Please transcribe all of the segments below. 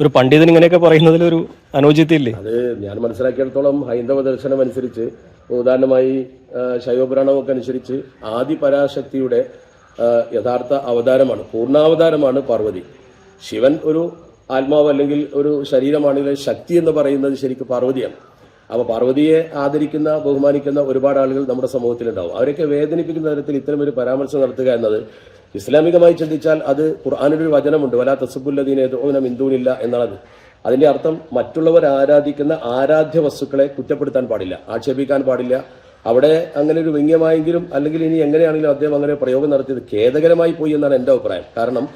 ഒരു പണ്ഡിതൻ ഇങ്ങനെയൊക്കെ പറയുന്നതിൽ ഒരു അനുചിത്യമില്ലേ അത് ഞാൻ മനസ്സിലാക്കിയിടത്തോളം ഹൈന്ദവ ദർശനം അനുസരിച്ച് ഉദാഹരണമായി ശൈവപുരാണമൊക്കെ അനുസരിച്ച് ആദി പരാശക്തിയുടെ യഥാർത്ഥ അവതാരമാണ് പൂർണാവതാരമാണ് പാർവതി. ശിവൻ ഒരു ആത്മാവ് അല്ലെങ്കിൽ ഒരു ശരീരമാണെങ്കിൽ ശക്തി എന്ന് പറയുന്നത് ശരിക്കും പാർവതിയാണ്. അപ്പോൾ പാർവതിയെ ആദരിക്കുന്ന ബഹുമാനിക്കുന്ന ഒരുപാട് ആളുകൾ നമ്മുടെ സമൂഹത്തിലുണ്ടാവും. അവരൊക്കെ വേദനിപ്പിക്കുന്ന തരത്തിൽ ഇത്തരം ഒരു പരാമർശം നടത്തുക എന്നത് ഇസ്ലാമികമായി ചിന്തിച്ചാൽ അത് ഖുർആാനൊരു വചനമുണ്ട്. വലാ തസുബുല്ലദീനെ ഓനം ഇന്ദൂനില്ല എന്നാണത്. അതിന്റെ അർത്ഥം മറ്റുള്ളവർ ആരാധിക്കുന്ന ആരാധ്യ വസ്തുക്കളെ കുറ്റപ്പെടുത്താൻ പാടില്ല ആക്ഷേപിക്കാൻ പാടില്ല. അവിടെ അങ്ങനെ ഒരു വ്യംഗ്യമായെങ്കിലും അല്ലെങ്കിൽ ഇനി എങ്ങനെയാണെങ്കിലും അദ്ദേഹം അങ്ങനെ പ്രയോഗം നടത്തിയത് ഖേദകരമായി പോയി എന്നാണ് എന്റെ അഭിപ്രായം. കാരണം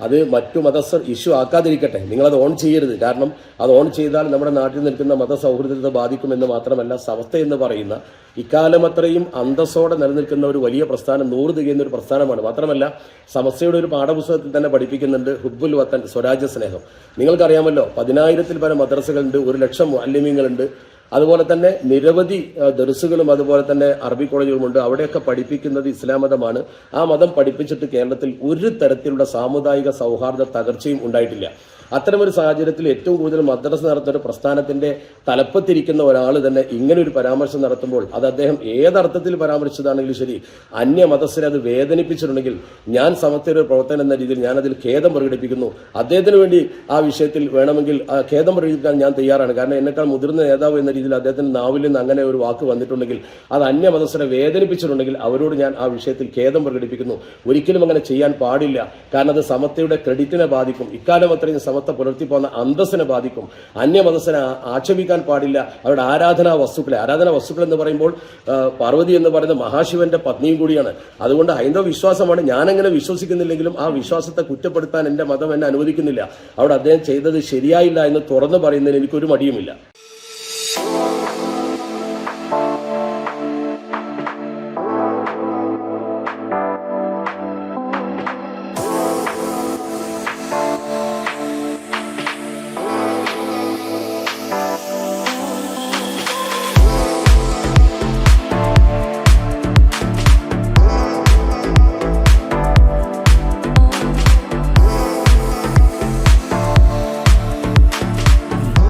അത് മറ്റു മതസ്ഥർ ഇഷ്യൂ ആക്കാതിരിക്കട്ടെ. നിങ്ങളത് ഓൺ ചെയ്യരുത്. കാരണം അത് ഓൺ ചെയ്താൽ നമ്മുടെ നാട്ടിൽ നിൽക്കുന്ന മതസൗഹൃദത്തെ ബാധിക്കുമെന്ന് മാത്രമല്ല സമസ്ത എന്ന് പറയുന്ന ഇക്കാലം അത്രയും അന്തസ്സോടെ നിലനിൽക്കുന്ന ഒരു വലിയ പ്രസ്ഥാനം നൂറ് തികയുന്ന ഒരു പ്രസ്ഥാനമാണ്. മാത്രമല്ല സമസ്തയുടെ ഒരു പാഠപുസ്തകത്തിൽ തന്നെ പഠിപ്പിക്കുന്നുണ്ട് ഹുബുൽ വത്തൻ സ്വരാജ്യ സ്നേഹം. നിങ്ങൾക്കറിയാമല്ലോ പതിനായിരത്തിൽ പരം മദ്രസകളുണ്ട് ഒരു ലക്ഷം അല്യമ്യങ്ങളുണ്ട് അതുപോലെ തന്നെ നിരവധി ദർസുകളും അതുപോലെ തന്നെ അറബി കോളേജുകളുമുണ്ട് അവിടെയൊക്കെ പഠിപ്പിക്കുന്നത് ഇസ്ലാം മതമാണ്. ആ മതം പഠിപ്പിച്ചിട്ട് കേരളത്തിൽ ഒരു തരത്തിലുള്ള സാമുദായിക സൗഹാർദ്ദ തകർച്ചയും ഉണ്ടായിട്ടില്ല. അത്തരമൊരു സാഹചര്യത്തിൽ ഏറ്റവും കൂടുതൽ മദ്രസ നടത്തുന്ന ഒരു പ്രസ്ഥാനത്തിന്റെ തലപ്പത്തിരിക്കുന്ന ഒരാൾ തന്നെ ഇങ്ങനെ ഒരു പരാമർശം നടത്തുമ്പോൾ അത് അദ്ദേഹം ഏതർത്ഥത്തിൽ പരാമർശിച്ചതാണെങ്കിലും ശരി. അന്യ മതസ്ഥരെ അത് വേദനിപ്പിച്ചിട്ടുണ്ടെങ്കിൽ ഞാൻ സമത്വ പ്രവർത്തനം എന്ന രീതിയിൽ ഞാൻ അതിൽ ഖേദം പ്രകടിപ്പിക്കുന്നു. അദ്ദേഹത്തിന് വേണ്ടി ആ വിഷയത്തിൽ വേണമെങ്കിൽ ഖേദം പ്രകടിപ്പിക്കാൻ ഞാൻ തയ്യാറാണ്. കാരണം എന്നെക്കാൾ മുതിർന്ന നേതാവ് എന്ന രീതിയിൽ അദ്ദേഹത്തിന്റെ നാവിൽ നിന്ന് അങ്ങനെ ഒരു വാക്ക് വന്നിട്ടുണ്ടെങ്കിൽ അത് അന്യ മതസ്ഥരെ വേദനിപ്പിച്ചിട്ടുണ്ടെങ്കിൽ അവരോട് ഞാൻ ആ വിഷയത്തിൽ ഖേദം പ്രകടിപ്പിക്കുന്നു. ഒരിക്കലും അങ്ങനെ ചെയ്യാൻ പാടില്ല. കാരണം അത് സമത്വയുടെ ക്രെഡിറ്റിനെ ബാധിക്കും. ഇക്കാലം അത്രയും സമത്വ പുലർത്തിപ്പോന്ന അന്തസ്സിനെ ബാധിക്കും. അന്യമതസ്സിനെ ആക്ഷേപിക്കാൻ പാടില്ല. അവരുടെ ആരാധനാ വസ്തുക്കളെ. ആരാധനാ വസ്തുക്കൾ എന്ന് പറയുമ്പോൾ പാർവതി എന്ന് പറയുന്ന മഹാശിവന്റെ പത്നിയും കൂടിയാണ്. അതുകൊണ്ട് ഹൈന്ദവ വിശ്വാസമാണ്. ഞാനങ്ങനെ വിശ്വസിക്കുന്നില്ലെങ്കിലും ആ വിശ്വാസത്തെ കുറ്റപ്പെടുത്താൻ എന്റെ മതം എന്നെ അനുവദിക്കുന്നില്ല. അവിടെ അദ്ദേഹം ചെയ്തത് ശരിയായില്ല എന്ന് തുറന്നു പറയുന്നതിന് എനിക്കൊരു മടിയുമില്ല.